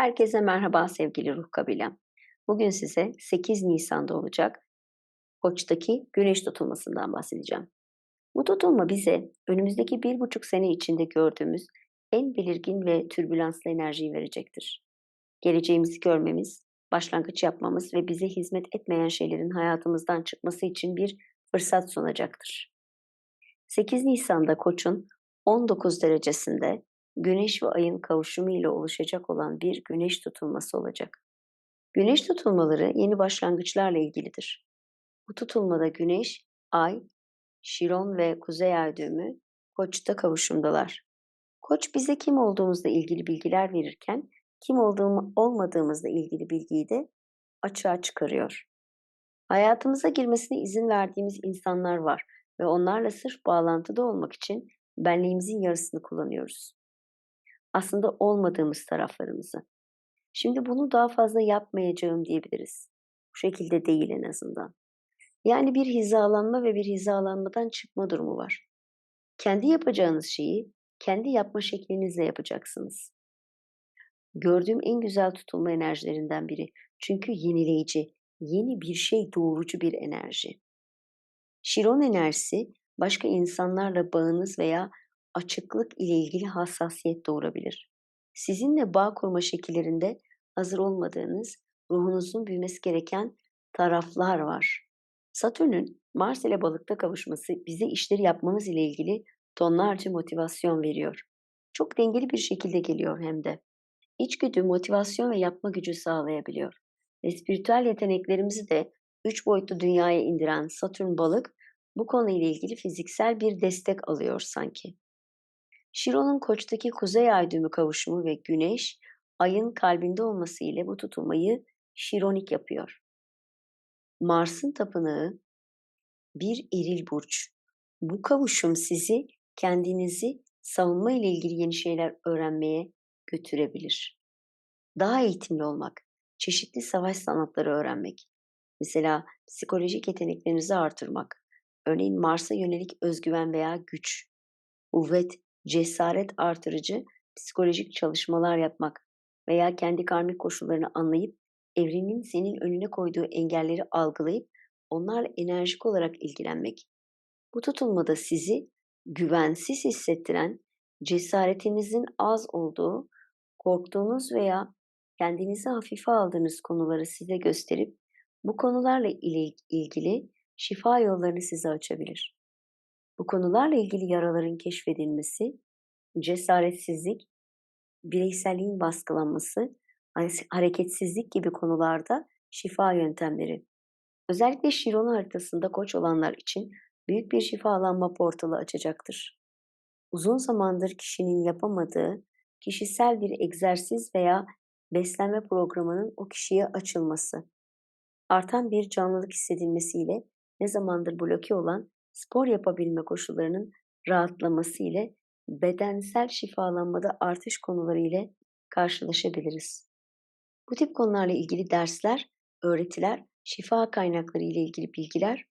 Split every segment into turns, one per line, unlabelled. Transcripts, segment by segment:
Herkese merhaba sevgili ruh kabilem. Bugün size 8 Nisan'da olacak Koç'taki güneş tutulmasından bahsedeceğim. Bu tutulma bize önümüzdeki bir buçuk sene içinde gördüğümüz en belirgin ve türbülanslı enerjiyi verecektir. Geleceğimizi görmemiz, başlangıç yapmamız ve bize hizmet etmeyen şeylerin hayatımızdan çıkması için bir fırsat sunacaktır. 8 Nisan'da Koç'un 19 derecesinde Güneş ve Ay'ın kavuşumu ile oluşacak olan bir güneş tutulması olacak. Güneş tutulmaları yeni başlangıçlarla ilgilidir. Bu tutulmada Güneş, Ay, Şiron ve Kuzey Ay düğümü Koç'ta kavuşumdalar. Koç bize kim olduğumuzla ilgili bilgiler verirken kim olduğum olmadığımızla ilgili bilgiyi de açığa çıkarıyor. Hayatımıza girmesine izin verdiğimiz insanlar var ve onlarla sırf bağlantıda olmak için benliğimizin yarısını kullanıyoruz aslında olmadığımız taraflarımızı. Şimdi bunu daha fazla yapmayacağım diyebiliriz. Bu şekilde değil en azından. Yani bir hizalanma ve bir hizalanmadan çıkma durumu var. Kendi yapacağınız şeyi kendi yapma şeklinizle yapacaksınız. Gördüğüm en güzel tutulma enerjilerinden biri. Çünkü yenileyici, yeni bir şey doğurucu bir enerji. Şiron enerjisi başka insanlarla bağınız veya açıklık ile ilgili hassasiyet doğurabilir. Sizinle bağ kurma şekillerinde hazır olmadığınız, ruhunuzun büyümesi gereken taraflar var. Satürn'ün Mars ile balıkta kavuşması bize işleri yapmamız ile ilgili tonlarca motivasyon veriyor. Çok dengeli bir şekilde geliyor hem de. İçgüdü, motivasyon ve yapma gücü sağlayabiliyor. Ve spiritüel yeteneklerimizi de üç boyutlu dünyaya indiren Satürn balık bu konuyla ilgili fiziksel bir destek alıyor sanki. Şiron'un koçtaki kuzey ay düğümü kavuşumu ve güneş, ayın kalbinde olması ile bu tutulmayı şironik yapıyor. Mars'ın tapınağı bir eril burç. Bu kavuşum sizi kendinizi savunma ile ilgili yeni şeyler öğrenmeye götürebilir. Daha eğitimli olmak, çeşitli savaş sanatları öğrenmek, mesela psikolojik yeteneklerinizi artırmak, örneğin Mars'a yönelik özgüven veya güç, kuvvet cesaret artırıcı psikolojik çalışmalar yapmak veya kendi karmik koşullarını anlayıp evrenin senin önüne koyduğu engelleri algılayıp onlarla enerjik olarak ilgilenmek. Bu tutulmada sizi güvensiz hissettiren, cesaretinizin az olduğu, korktuğunuz veya kendinizi hafife aldığınız konuları size gösterip bu konularla ilgili şifa yollarını size açabilir. Bu konularla ilgili yaraların keşfedilmesi, cesaretsizlik, bireyselliğin baskılanması, hareketsizlik gibi konularda şifa yöntemleri. Özellikle Şiron haritasında koç olanlar için büyük bir şifalanma portalı açacaktır. Uzun zamandır kişinin yapamadığı kişisel bir egzersiz veya beslenme programının o kişiye açılması, artan bir canlılık hissedilmesiyle ne zamandır bloke olan spor yapabilme koşullarının rahatlaması ile bedensel şifalanmada artış konuları ile karşılaşabiliriz. Bu tip konularla ilgili dersler, öğretiler, şifa kaynakları ile ilgili bilgiler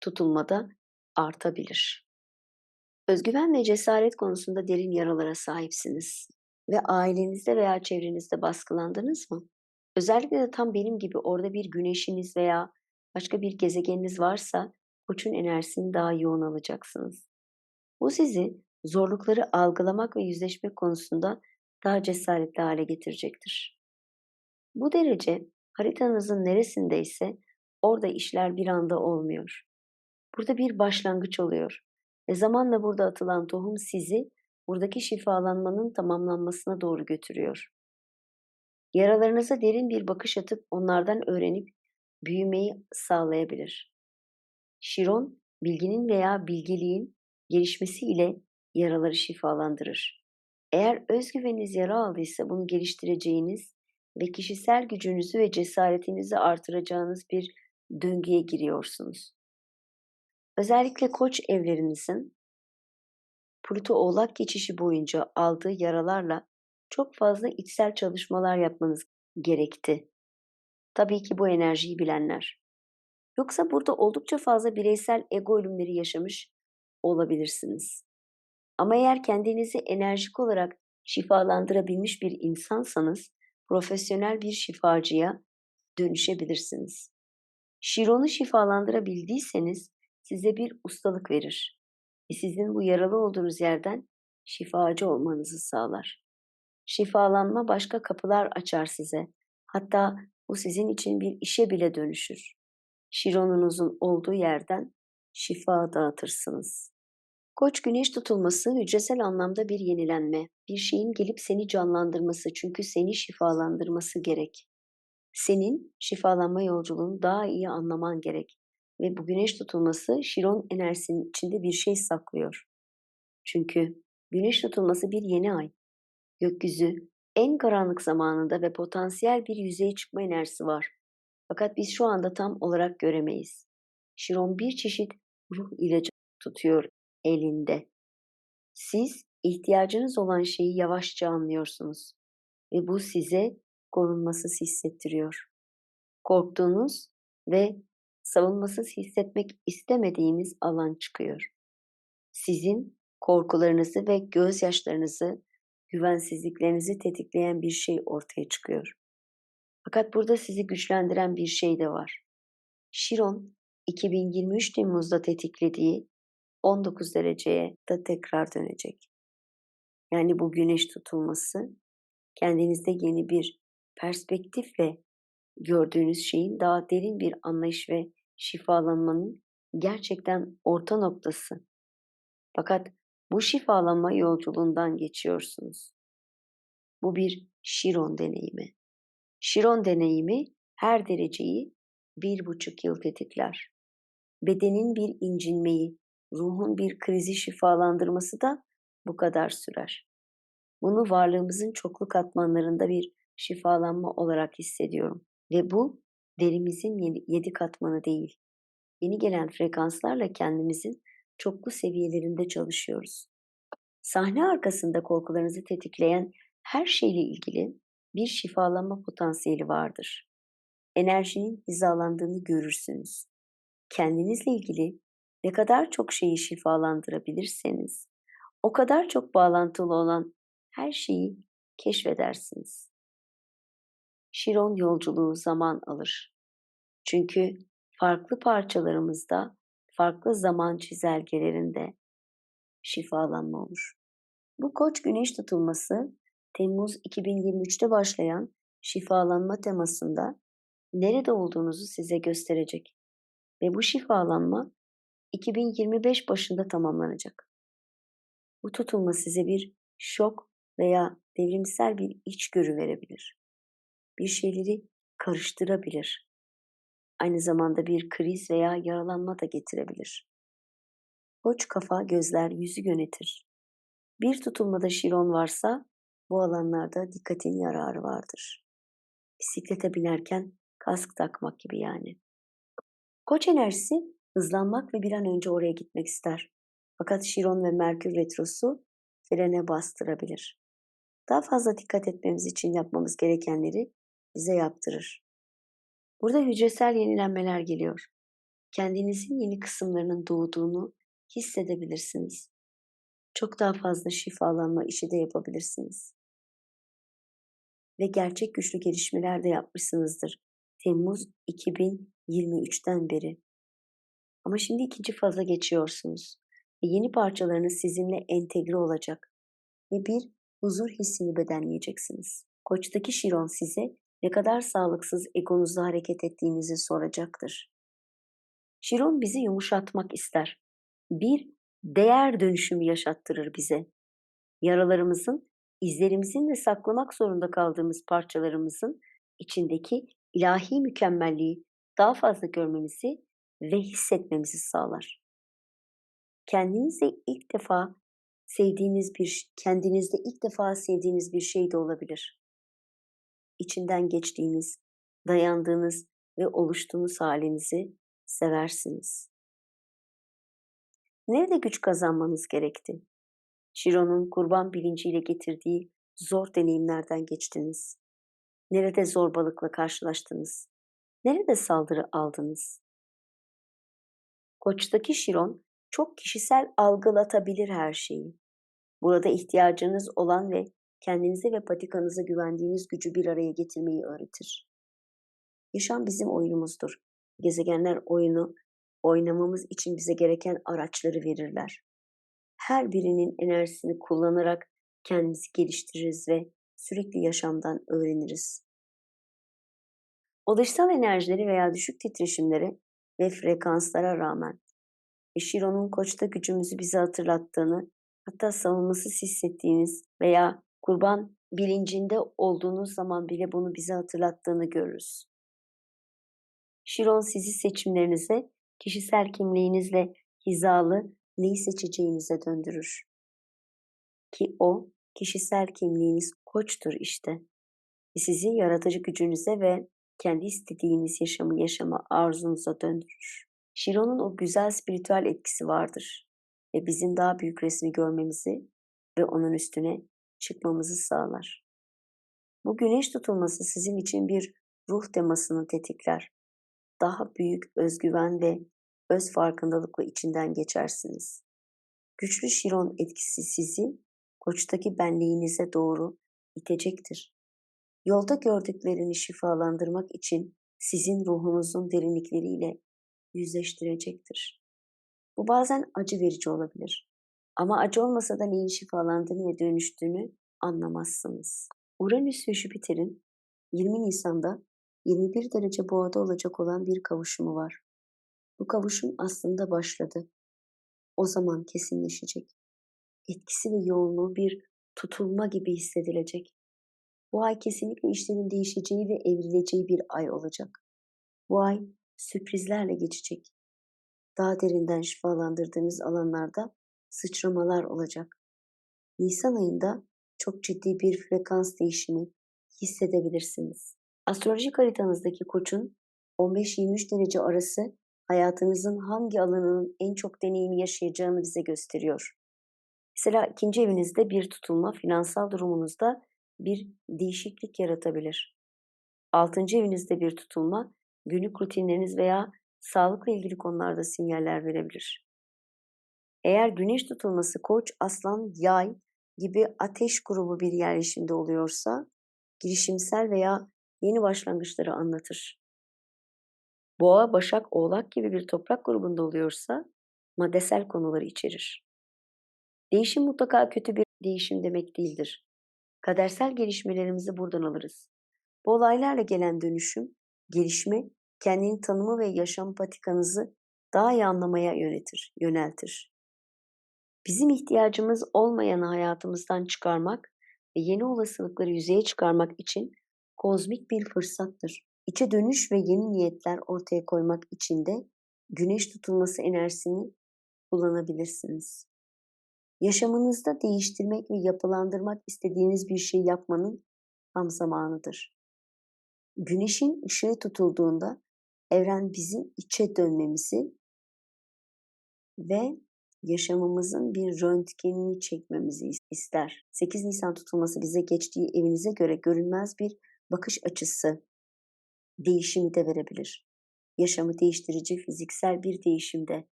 tutulmada artabilir. Özgüven ve cesaret konusunda derin yaralara sahipsiniz ve ailenizde veya çevrenizde baskılandınız mı? Özellikle de tam benim gibi orada bir güneşiniz veya başka bir gezegeniniz varsa koçun enerjisini daha yoğun alacaksınız. Bu sizi zorlukları algılamak ve yüzleşmek konusunda daha cesaretli hale getirecektir. Bu derece haritanızın neresindeyse orada işler bir anda olmuyor. Burada bir başlangıç oluyor ve zamanla burada atılan tohum sizi buradaki şifalanmanın tamamlanmasına doğru götürüyor. Yaralarınıza derin bir bakış atıp onlardan öğrenip büyümeyi sağlayabilir. Şiron, bilginin veya bilgeliğin gelişmesi ile yaraları şifalandırır. Eğer özgüveniniz yara aldıysa bunu geliştireceğiniz ve kişisel gücünüzü ve cesaretinizi artıracağınız bir döngüye giriyorsunuz. Özellikle koç evlerinizin Pluto Oğlak geçişi boyunca aldığı yaralarla çok fazla içsel çalışmalar yapmanız gerekti. Tabii ki bu enerjiyi bilenler. Yoksa burada oldukça fazla bireysel ego ölümleri yaşamış olabilirsiniz. Ama eğer kendinizi enerjik olarak şifalandırabilmiş bir insansanız profesyonel bir şifacıya dönüşebilirsiniz. Şiron'u şifalandırabildiyseniz size bir ustalık verir ve sizin bu yaralı olduğunuz yerden şifacı olmanızı sağlar. Şifalanma başka kapılar açar size. Hatta bu sizin için bir işe bile dönüşür. Şironunuzun olduğu yerden şifa dağıtırsınız. Koç güneş tutulması hücresel anlamda bir yenilenme, bir şeyin gelip seni canlandırması çünkü seni şifalandırması gerek. Senin şifalanma yolculuğunu daha iyi anlaman gerek ve bu güneş tutulması Şiron enerjisinin içinde bir şey saklıyor. Çünkü güneş tutulması bir yeni ay. Gökyüzü en karanlık zamanında ve potansiyel bir yüzeye çıkma enerjisi var. Fakat biz şu anda tam olarak göremeyiz. Şiron bir çeşit ruh ilacı tutuyor elinde. Siz ihtiyacınız olan şeyi yavaşça anlıyorsunuz ve bu size korunmasız hissettiriyor. Korktuğunuz ve savunmasız hissetmek istemediğimiz alan çıkıyor. Sizin korkularınızı ve gözyaşlarınızı, güvensizliklerinizi tetikleyen bir şey ortaya çıkıyor. Fakat burada sizi güçlendiren bir şey de var. Şiron 2023 Temmuz'da tetiklediği 19 dereceye da tekrar dönecek. Yani bu güneş tutulması kendinizde yeni bir perspektifle gördüğünüz şeyin daha derin bir anlayış ve şifalanmanın gerçekten orta noktası. Fakat bu şifalanma yolculuğundan geçiyorsunuz. Bu bir Şiron deneyimi. Şiron deneyimi her dereceyi bir buçuk yıl tetikler. Bedenin bir incinmeyi, ruhun bir krizi şifalandırması da bu kadar sürer. Bunu varlığımızın çoklu katmanlarında bir şifalanma olarak hissediyorum. Ve bu derimizin yedi katmanı değil. Yeni gelen frekanslarla kendimizin çoklu seviyelerinde çalışıyoruz. Sahne arkasında korkularınızı tetikleyen her şeyle ilgili bir şifalanma potansiyeli vardır. Enerjinin hizalandığını görürsünüz. Kendinizle ilgili ne kadar çok şeyi şifalandırabilirseniz, o kadar çok bağlantılı olan her şeyi keşfedersiniz. Şiron yolculuğu zaman alır. Çünkü farklı parçalarımızda, farklı zaman çizelgelerinde şifalanma olur. Bu koç güneş tutulması Temmuz 2023'te başlayan şifalanma temasında nerede olduğunuzu size gösterecek. Ve bu şifalanma 2025 başında tamamlanacak. Bu tutulma size bir şok veya devrimsel bir içgörü verebilir. Bir şeyleri karıştırabilir. Aynı zamanda bir kriz veya yaralanma da getirebilir. Koç kafa, gözler, yüzü yönetir. Bir tutulmada şiron varsa bu alanlarda dikkatin yararı vardır. Bisiklete binerken kask takmak gibi yani. Koç enerjisi hızlanmak ve bir an önce oraya gitmek ister. Fakat Şiron ve Merkür Retrosu frene bastırabilir. Daha fazla dikkat etmemiz için yapmamız gerekenleri bize yaptırır. Burada hücresel yenilenmeler geliyor. Kendinizin yeni kısımlarının doğduğunu hissedebilirsiniz. Çok daha fazla şifalanma işi de yapabilirsiniz. Ve gerçek güçlü gelişmeler de yapmışsınızdır. Temmuz 2023'ten beri. Ama şimdi ikinci faza geçiyorsunuz. Ve yeni parçalarınız sizinle entegre olacak. Ve bir huzur hissini bedenleyeceksiniz. Koç'taki Şiron size ne kadar sağlıksız egonuzda hareket ettiğinizi soracaktır. Şiron bizi yumuşatmak ister. Bir değer dönüşümü yaşattırır bize. Yaralarımızın, izlerimizin ve saklamak zorunda kaldığımız parçalarımızın içindeki ilahi mükemmelliği daha fazla görmemizi ve hissetmemizi sağlar. Kendinizde ilk defa sevdiğiniz bir, kendinizde ilk defa sevdiğiniz bir şey de olabilir. İçinden geçtiğiniz, dayandığınız ve oluştuğunuz halinizi seversiniz. Nerede güç kazanmanız gerekti? Şiro'nun kurban bilinciyle getirdiği zor deneyimlerden geçtiniz. Nerede zorbalıkla karşılaştınız? Nerede saldırı aldınız? Koç'taki Şiron çok kişisel algılatabilir her şeyi. Burada ihtiyacınız olan ve kendinize ve patikanıza güvendiğiniz gücü bir araya getirmeyi öğretir. Yaşam bizim oyunumuzdur. Gezegenler oyunu oynamamız için bize gereken araçları verirler. Her birinin enerjisini kullanarak kendimizi geliştiririz ve sürekli yaşamdan öğreniriz. O dışsal enerjileri veya düşük titreşimlere ve frekanslara rağmen ve koçta gücümüzü bize hatırlattığını, hatta savunmasız hissettiğiniz veya kurban bilincinde olduğunuz zaman bile bunu bize hatırlattığını görürüz. Şiron sizi seçimlerinize, kişisel kimliğinizle hizalı neyi seçeceğinize döndürür. Ki o kişisel kimliğiniz koçtur işte. Ve sizi yaratıcı gücünüze ve kendi istediğiniz yaşamı yaşama arzunuza döndürür. Şiron'un o güzel spiritüel etkisi vardır ve bizim daha büyük resmi görmemizi ve onun üstüne çıkmamızı sağlar. Bu güneş tutulması sizin için bir ruh temasını tetikler. Daha büyük özgüven ve öz farkındalıkla içinden geçersiniz. Güçlü Şiron etkisi sizi koçtaki benliğinize doğru itecektir. Yolda gördüklerini şifalandırmak için sizin ruhunuzun derinlikleriyle yüzleştirecektir. Bu bazen acı verici olabilir. Ama acı olmasa da neyin şifalandığını ve dönüştüğünü anlamazsınız. Uranüs ve Jüpiter'in 20 Nisan'da 21 derece boğada olacak olan bir kavuşumu var. Bu kavuşum aslında başladı. O zaman kesinleşecek. Etkisi ve yoğunluğu bir tutulma gibi hissedilecek. Bu ay kesinlikle işlerin değişeceği ve evrileceği bir ay olacak. Bu ay sürprizlerle geçecek. Daha derinden şifalandırdığınız alanlarda sıçramalar olacak. Nisan ayında çok ciddi bir frekans değişimi hissedebilirsiniz. Astrolojik haritanızdaki koçun 15-23 derece arası hayatınızın hangi alanının en çok deneyimi yaşayacağını bize gösteriyor. Mesela ikinci evinizde bir tutulma finansal durumunuzda bir değişiklik yaratabilir. Altıncı evinizde bir tutulma günlük rutinleriniz veya sağlıkla ilgili konularda sinyaller verebilir. Eğer güneş tutulması koç, aslan, yay gibi ateş grubu bir yerleşimde oluyorsa girişimsel veya yeni başlangıçları anlatır. Boğa, Başak, Oğlak gibi bir toprak grubunda oluyorsa maddesel konuları içerir. Değişim mutlaka kötü bir değişim demek değildir. Kadersel gelişmelerimizi buradan alırız. Bu olaylarla gelen dönüşüm, gelişme, kendini tanımı ve yaşam patikanızı daha iyi anlamaya yönetir, yöneltir. Bizim ihtiyacımız olmayanı hayatımızdan çıkarmak ve yeni olasılıkları yüzeye çıkarmak için kozmik bir fırsattır. İçe dönüş ve yeni niyetler ortaya koymak için de güneş tutulması enerjisini kullanabilirsiniz. Yaşamınızda değiştirmek ve yapılandırmak istediğiniz bir şey yapmanın tam zamanıdır. Güneşin ışığı tutulduğunda evren bizim içe dönmemizi ve yaşamımızın bir röntgenini çekmemizi ister. 8 Nisan tutulması bize geçtiği evinize göre görünmez bir bakış açısı değişimi de verebilir. Yaşamı değiştirici fiziksel bir değişim de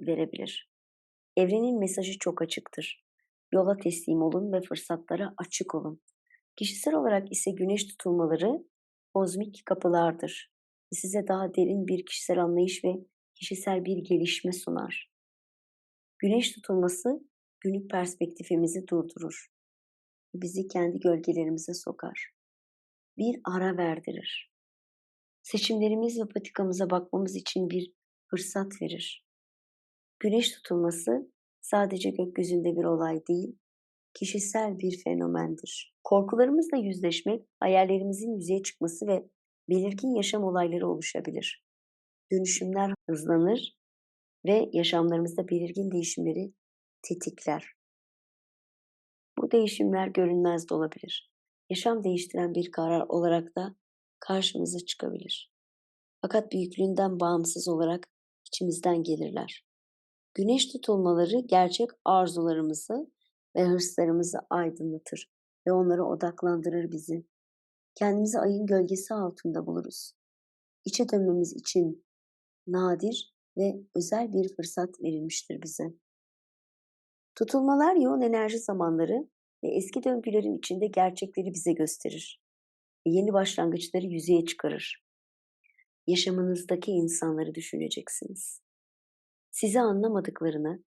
verebilir. Evrenin mesajı çok açıktır. Yola teslim olun ve fırsatlara açık olun. Kişisel olarak ise güneş tutulmaları kozmik kapılardır. Size daha derin bir kişisel anlayış ve kişisel bir gelişme sunar. Güneş tutulması günlük perspektifimizi durdurur. Bizi kendi gölgelerimize sokar. Bir ara verdirir. Seçimlerimiz ve patikamıza bakmamız için bir fırsat verir. Güneş tutulması sadece gökyüzünde bir olay değil, kişisel bir fenomendir. Korkularımızla yüzleşmek, hayallerimizin yüzeye çıkması ve belirgin yaşam olayları oluşabilir. Dönüşümler hızlanır ve yaşamlarımızda belirgin değişimleri tetikler. Bu değişimler görünmez de olabilir. Yaşam değiştiren bir karar olarak da karşımıza çıkabilir. Fakat büyüklüğünden bağımsız olarak içimizden gelirler. Güneş tutulmaları gerçek arzularımızı ve hırslarımızı aydınlatır ve onlara odaklandırır bizi. Kendimizi ayın gölgesi altında buluruz. İçe dönmemiz için nadir ve özel bir fırsat verilmiştir bize. Tutulmalar yoğun enerji zamanları ve eski döngülerin içinde gerçekleri bize gösterir ve yeni başlangıçları yüzeye çıkarır. Yaşamınızdaki insanları düşüneceksiniz. Sizi anlamadıklarını,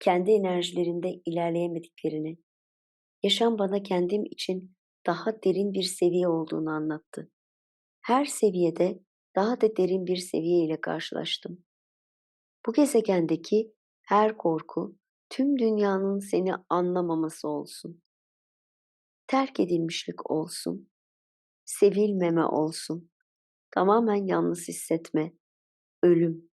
kendi enerjilerinde ilerleyemediklerini, yaşam bana kendim için daha derin bir seviye olduğunu anlattı. Her seviyede daha da derin bir seviye ile karşılaştım. Bu gezegendeki her korku tüm dünyanın seni anlamaması olsun. Terk edilmişlik olsun. Sevilmeme olsun. Tamamen yalnız hissetme. Ölüm.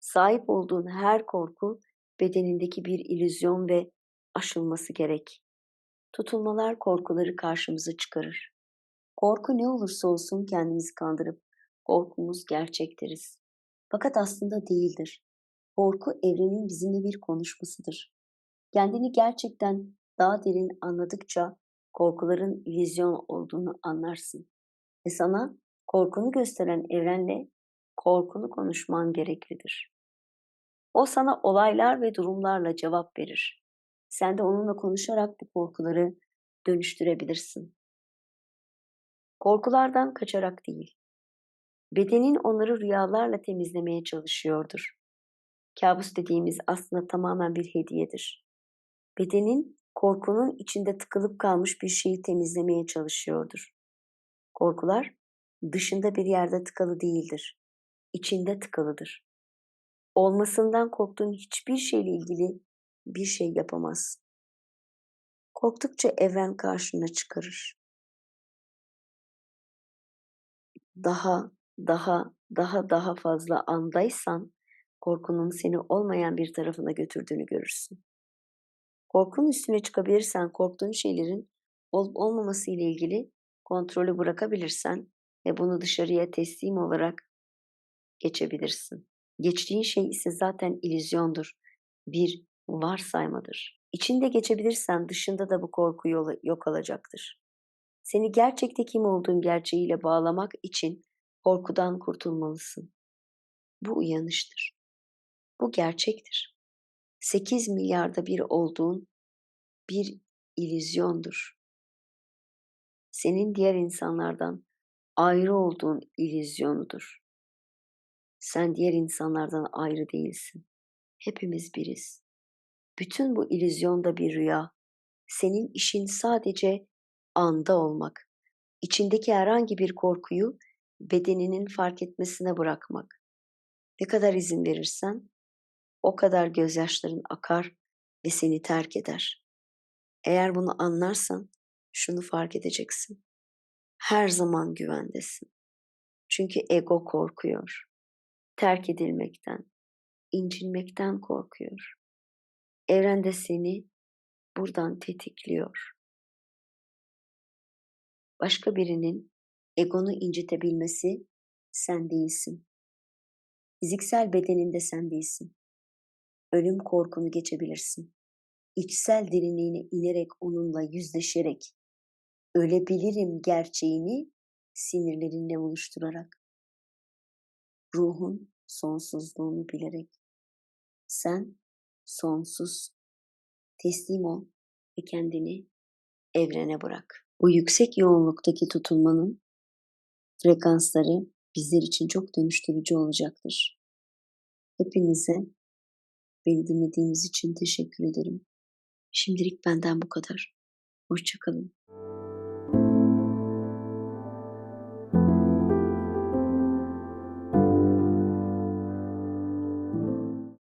Sahip olduğun her korku bedenindeki bir ilüzyon ve aşılması gerek. Tutulmalar korkuları karşımıza çıkarır. Korku ne olursa olsun kendimizi kandırıp korkumuz gerçek deriz. Fakat aslında değildir. Korku evrenin bizimle bir konuşmasıdır. Kendini gerçekten daha derin anladıkça korkuların illüzyon olduğunu anlarsın. Ve sana korkunu gösteren evrenle korkunu konuşman gereklidir. O sana olaylar ve durumlarla cevap verir. Sen de onunla konuşarak bu korkuları dönüştürebilirsin. Korkulardan kaçarak değil. Bedenin onları rüyalarla temizlemeye çalışıyordur. Kabus dediğimiz aslında tamamen bir hediyedir. Bedenin korkunun içinde tıkılıp kalmış bir şeyi temizlemeye çalışıyordur. Korkular dışında bir yerde tıkalı değildir. İçinde tıkalıdır. Olmasından korktuğun hiçbir şeyle ilgili bir şey yapamaz. Korktukça evren karşına çıkarır. Daha, daha, daha daha fazla andaysan korkunun seni olmayan bir tarafına götürdüğünü görürsün. Korkunun üstüne çıkabilirsen, korktuğun şeylerin olup olmaması ile ilgili kontrolü bırakabilirsen ve bunu dışarıya teslim olarak geçebilirsin. Geçtiğin şey ise zaten ilüzyondur. Bir varsaymadır. İçinde geçebilirsen dışında da bu korku yolu yok olacaktır. Seni gerçekte kim olduğun gerçeğiyle bağlamak için korkudan kurtulmalısın. Bu uyanıştır. Bu gerçektir. 8 milyarda bir olduğun bir ilüzyondur. Senin diğer insanlardan ayrı olduğun ilüzyonudur. Sen diğer insanlardan ayrı değilsin. Hepimiz biriz. Bütün bu ilüzyonda bir rüya. Senin işin sadece anda olmak. İçindeki herhangi bir korkuyu bedeninin fark etmesine bırakmak. Ne kadar izin verirsen o kadar gözyaşların akar ve seni terk eder. Eğer bunu anlarsan şunu fark edeceksin. Her zaman güvendesin. Çünkü ego korkuyor. Terk edilmekten, incinmekten korkuyor. Evren de seni buradan tetikliyor. Başka birinin egonu incitebilmesi sen değilsin. Fiziksel bedeninde sen değilsin. Ölüm korkunu geçebilirsin. İçsel derinliğine inerek onunla yüzleşerek ölebilirim gerçeğini sinirlerinle buluşturarak. Ruhun sonsuzluğunu bilerek. Sen sonsuz. Teslim ol ve kendini evrene bırak. Bu yüksek yoğunluktaki tutulmanın frekansları bizler için çok dönüştürücü olacaktır. Hepinize beni dinlediğiniz için teşekkür ederim. Şimdilik benden bu kadar. Hoşçakalın.